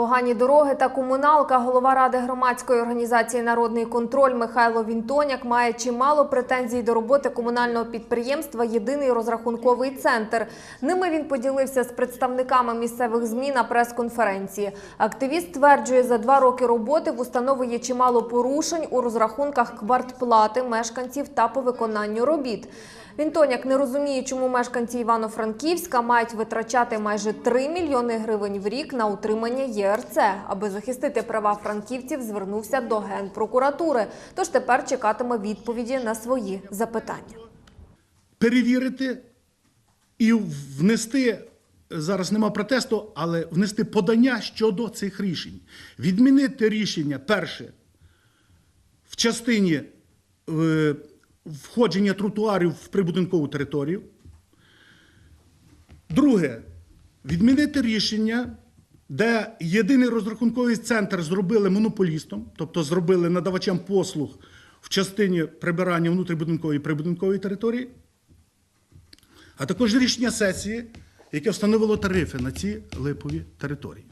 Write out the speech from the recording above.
Погані дороги та комуналка. Голова ради громадської організації Народний контроль Михайло Вінтоняк має чимало претензій до роботи комунального підприємства Єдиний розрахунковий центр. Ними він поділився з представниками місцевих ЗМІ на прес-конференції. Активіст стверджує, за два роки роботи в установи є чимало порушень у розрахунках квартплати мешканців та по виконанню робіт. Вінтоняк не розуміє, чому мешканці Івано-Франківська мають витрачати майже 3 мільйони гривень в рік на утримання ЄРЦ. Аби захистити права франківців, звернувся до Генпрокуратури. Тож тепер чекатиме відповіді на свої запитання. перевірити і внести зараз нема протесту, але внести подання щодо цих рішень. Відмінити рішення перше в частині е, входження тротуарів в прибудинкову територію. Друге, відмінити рішення, де єдиний розрахунковий центр зробили монополістом, тобто зробили надавачем послуг в частині прибирання внутрібудинкової і прибудинкової території, а також рішення сесії, яке встановило тарифи на ці липові території.